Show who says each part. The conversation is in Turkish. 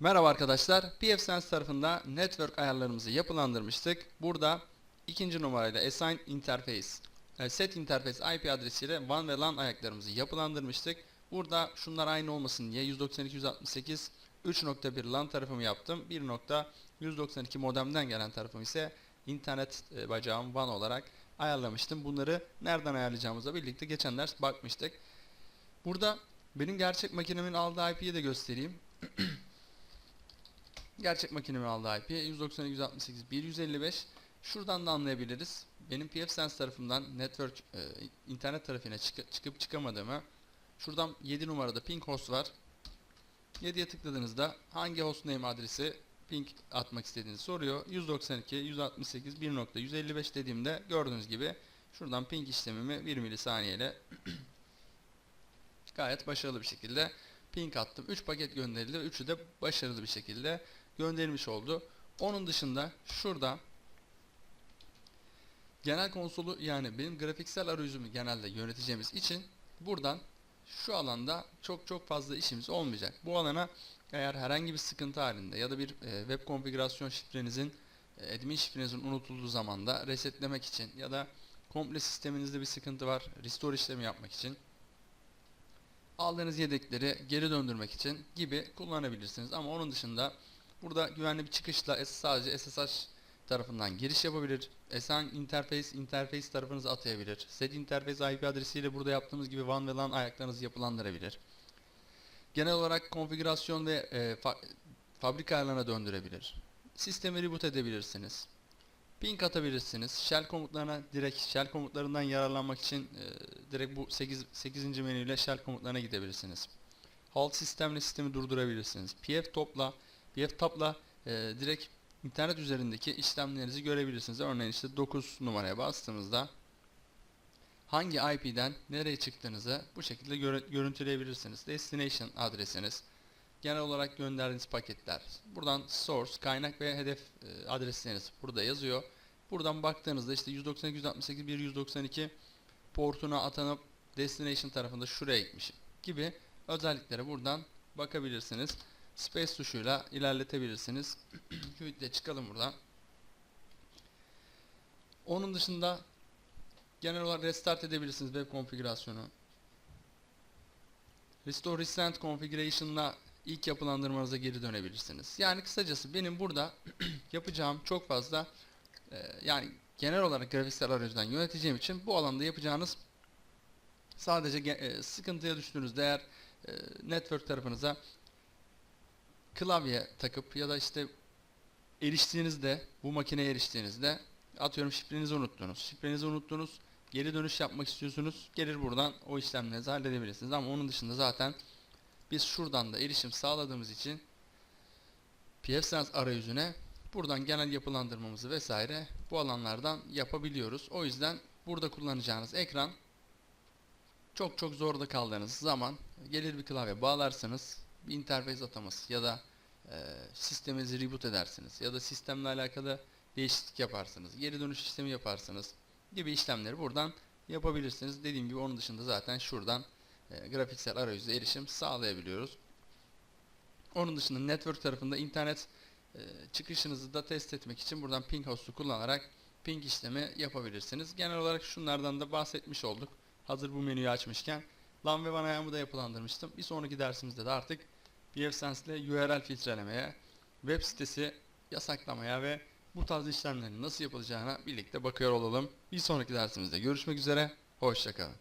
Speaker 1: Merhaba arkadaşlar. pfSense tarafında network ayarlarımızı yapılandırmıştık. Burada ikinci numarayla assign interface, e, set interface IP adresiyle WAN ve LAN ayaklarımızı yapılandırmıştık. Burada şunlar aynı olmasın diye 192.168 3.1 LAN tarafımı yaptım. 1.192 modemden gelen tarafım ise internet e, bacağım WAN olarak ayarlamıştım. Bunları nereden ayarlayacağımıza birlikte geçen ders bakmıştık. Burada benim gerçek makinemin aldığı IP'yi de göstereyim. Gerçek makinemin aldığı IP 192.168.155 Şuradan da anlayabiliriz. Benim pfSense tarafından network e, internet tarafına çık- çıkıp çıkamadığımı şuradan 7 numarada ping host var. 7'ye tıkladığınızda hangi hostname adresi ping atmak istediğinizi soruyor. 192.168.1.155 dediğimde gördüğünüz gibi şuradan ping işlemimi 1 milisaniyeyle gayet başarılı bir şekilde ping attım. 3 paket gönderildi ve 3'ü de başarılı bir şekilde gönderilmiş oldu. Onun dışında şurada genel konsolu yani benim grafiksel arayüzümü genelde yöneteceğimiz için buradan şu alanda çok çok fazla işimiz olmayacak. Bu alana eğer herhangi bir sıkıntı halinde ya da bir e, web konfigürasyon şifrenizin e, admin şifrenizin unutulduğu zamanda resetlemek için ya da komple sisteminizde bir sıkıntı var restore işlemi yapmak için aldığınız yedekleri geri döndürmek için gibi kullanabilirsiniz. Ama onun dışında burada güvenli bir çıkışla sadece SSH tarafından giriş yapabilir. SN interface interface tarafınızı atayabilir. Set interface IP adresiyle burada yaptığımız gibi WAN ve LAN ayaklarınızı yapılandırabilir. Genel olarak konfigürasyon ve e, fa- fabrika ayarlarına döndürebilir. Sistemi reboot edebilirsiniz. Ping atabilirsiniz. Shell komutlarına direkt shell komutlarından yararlanmak için e, direkt bu 8 8. menüyle shell komutlarına gidebilirsiniz. Halt sistemle sistemi durdurabilirsiniz. pf topla pf tapla e, direkt internet üzerindeki işlemlerinizi görebilirsiniz. Örneğin işte 9 numaraya bastığımızda hangi IP'den nereye çıktığınızı bu şekilde görüntüleyebilirsiniz. Destination adresiniz, genel olarak gönderdiğiniz paketler. Buradan source, kaynak ve hedef e, adresleriniz burada yazıyor. Buradan baktığınızda işte 192 1 192 portuna atanıp destination tarafında şuraya gitmişim gibi özelliklere buradan bakabilirsiniz. Space tuşuyla ilerletebilirsiniz. Quit'le çıkalım buradan. Onun dışında genel olarak restart edebilirsiniz web konfigürasyonu. Restore Recent Configuration'la ilk yapılandırmanıza geri dönebilirsiniz. Yani kısacası benim burada yapacağım çok fazla e, yani genel olarak grafiksel arayüzden yöneteceğim için bu alanda yapacağınız sadece e, sıkıntıya düştüğünüzde eğer e, network tarafınıza klavye takıp ya da işte eriştiğinizde bu makineye eriştiğinizde atıyorum şifrenizi unuttunuz. Şifrenizi unuttunuz. Geri dönüş yapmak istiyorsunuz. Gelir buradan o işlemlerinizi halledebilirsiniz. Ama onun dışında zaten biz şuradan da erişim sağladığımız için pfSense arayüzüne buradan genel yapılandırmamızı vesaire bu alanlardan yapabiliyoruz. O yüzden burada kullanacağınız ekran çok çok zorda kaldığınız zaman gelir bir klavye bağlarsınız bir interface ataması ya da e, sisteminizi reboot edersiniz ya da sistemle alakalı değişiklik yaparsınız, geri dönüş işlemi yaparsınız gibi işlemleri buradan yapabilirsiniz. Dediğim gibi onun dışında zaten şuradan e, grafiksel arayüze erişim sağlayabiliyoruz. Onun dışında network tarafında internet e, çıkışınızı da test etmek için buradan ping host'u kullanarak ping işlemi yapabilirsiniz. Genel olarak şunlardan da bahsetmiş olduk. Hazır bu menüyü açmışken LAN ve WAN ayağımı da yapılandırmıştım. Bir sonraki dersimizde de artık pfSense ile URL filtrelemeye, web sitesi yasaklamaya ve bu tarz işlemlerin nasıl yapılacağına birlikte bakıyor olalım. Bir sonraki dersimizde görüşmek üzere. Hoşçakalın.